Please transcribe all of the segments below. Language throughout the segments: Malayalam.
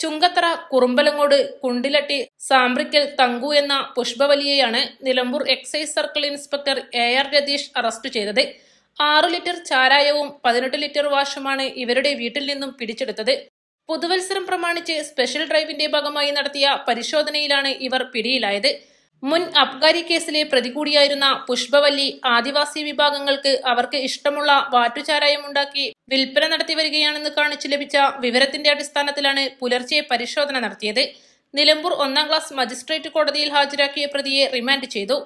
ചുങ്കത്തറ കുറുമ്പലങ്ങോട് കുണ്ടിലട്ടി സാമ്പ്രിക്കൽ തങ്കു എന്ന പുഷ്പവലിയെയാണ് Nilambur excise circle inspector A R Ratheesh arrest ചെയ്തത്. ആറു ലിറ്റർ ചാരായവും പതിനെട്ട് ലിറ്റർ വാഷുമാണ് ഇവരുടെ വീട്ടിൽ നിന്നും പിടിച്ചെടുത്തത്. പുതുവത്സരം പ്രമാണിച്ച് സ്പെഷ്യൽ ഡ്രൈവിന്റെ ഭാഗമായി നടത്തിയ പരിശോധനയിലാണ് ഇവർ പിടിയിലായത്. മുൻ അബ്ഗാരി കേസിലെ പ്രതി കൂടിയായിരുന്ന പുഷ്പവല്ലി ആദിവാസി വിഭാഗങ്ങൾക്ക് അവർക്ക് ഇഷ്ടമുള്ള വാറ്റുചാരായം ഉണ്ടാക്കി വിൽപ്പന നടത്തി വരികയാണെന്ന് കാണിച്ചു ലഭിച്ച വിവരത്തിന്റെ അടിസ്ഥാനത്തിലാണ് പുലർച്ചെ പരിശോധന നടത്തിയത്. നിലമ്പൂർ ഒന്നാം ക്ലാസ് മജിസ്ട്രേറ്റ് കോടതിയിൽ ഹാജരാക്കിയ പ്രതിയെ റിമാൻഡ് ചെയ്തു.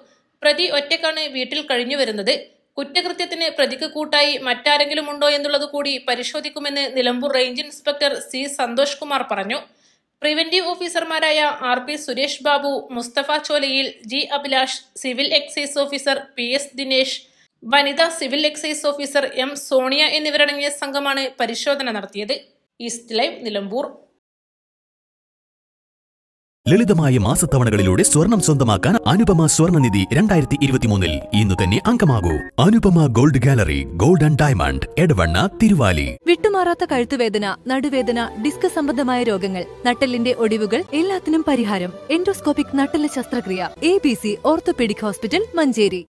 പ്രതി ഒറ്റക്കാണ് വീട്ടിൽ കഴിഞ്ഞു വരുന്നത്. കുറ്റകൃത്യത്തിന് പ്രതിക്ക് കൂട്ടായി മറ്റാരെങ്കിലും ഉണ്ടോ എന്നുള്ളത് കൂടി പരിശോധിക്കുമെന്ന് Nilambur range inspector C Santhosh Kumar പറഞ്ഞു. പ്രിവന്റീവ് ഓഫീസർമാരായ R P Suresh Babu Musthafa ചോലയിൽ G Abhilash civil excise officer P S Dinesh വനിതാ civil excise officer M Soniya എന്നിവരടങ്ങിയ സംഘമാണ് പരിശോധന നടത്തിയത്. East live Nilambur. ലളിതമായ മാസത്തവണകളിലൂടെ സ്വർണം സ്വന്തമാക്കാൻ അനുപമ സ്വർണനിധി രണ്ടായിരത്തി ഇരുപത്തിമൂന്നിൽ ഇന്ന് തന്നെ അംഗമാകൂ. Anupama gold gallery gold and diamond Edavanna Thiruvali. വിട്ടുമാറാത്ത കഴുത്തുവേദന നടുവേദന ഡിസ്ക് സംബന്ധമായ രോഗങ്ങൾ നട്ടലിന്റെ ഒടിവുകൾ എല്ലാത്തിനും പരിഹാരം. എൻഡോസ്കോപ്പിക് നട്ടെല്ല് ശസ്ത്രക്രിയ. A B C orthopaedic hospital Manjeri.